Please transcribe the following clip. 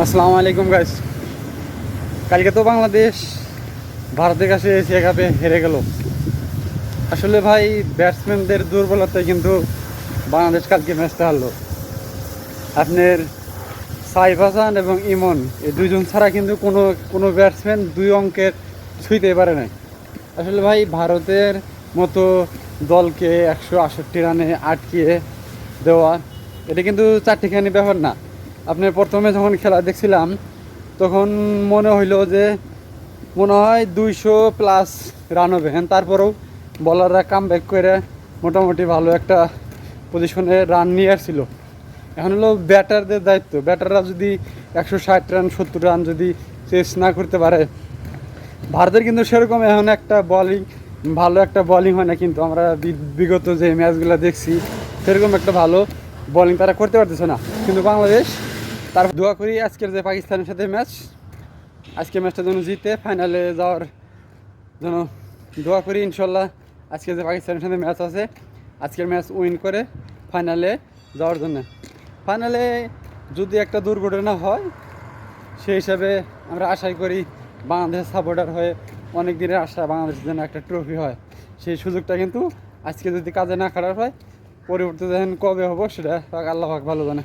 আসসালামু আলাইকুম গাইস কালকে তো বাংলাদেশ, ভারতের কাছে এশিয়া কাপে হেরে গেল। আসলে ভাই ব্যাটসম্যানদের দুর্বলতায় কিন্তু বাংলাদেশ কালকে ম্যাচটা হারলো। আপনার সাইফ হাসান এবং ইমন, এই দুজন ছাড়া কিন্তু কোনো কোনো ব্যাটসম্যান দুই অঙ্কের ছুঁইতে পারে নাই। আসলে ভাই, ভারতের মতো দলকে একশো আষট্টি রানে আটকিয়ে দেওয়া, এটা কিন্তু চারটিখানি ব্যাপার না। আপনি প্রথমে যখন খেলা দেখছিলাম, তখন মনে হইল যে মনে হয় দুইশো প্লাস রান হবে। হ্যাঁ তারপরেও বলাররা কাম ব্যাক করে মোটামুটি ভালো একটা পজিশনে রান নিয়ে আসছিল। এখন হলো ব্যাটারদের দায়িত্ব। ব্যাটাররা যদি একশো ষাট রান সত্তর রান যদি চেস না করতে পারে, ভারতের কিন্তু সেরকম এখন একটা বলিং ভালো একটা বলিং হয় না, কিন্তু আমরা বিগত যে ম্যাচগুলো দেখছি, সেরকম একটা ভালো বলিং তারা করতে পারতেছে না। কিন্তু বাংলাদেশ তার দোয়া করি আজকের যে পাকিস্তানের সাথে ম্যাচ আজকে ম্যাচটা যেন জিতে ফাইনালে যাওয়ার যেন দোয়া করি ইনশাল্লাহ। আজকে যে পাকিস্তানের সাথে ম্যাচ আছে, আজকের ম্যাচ উইন করে ফাইনালে যাওয়ার জন্য। ফাইনালে যদি একটা দুর্ঘটনা হয়, সেই হিসাবে আমরা আশাই করি বাংলাদেশ সাপোর্টার হয়ে অনেক দিনের আশা বাংলাদেশের জন্য একটা ট্রফি হয়। সেই সুযোগটা কিন্তু আজকে যদি কাজে না খারাপ হয়, পরবর্তীতে যখন কবে হব, সেটা আল্লাহ ভালো জানে।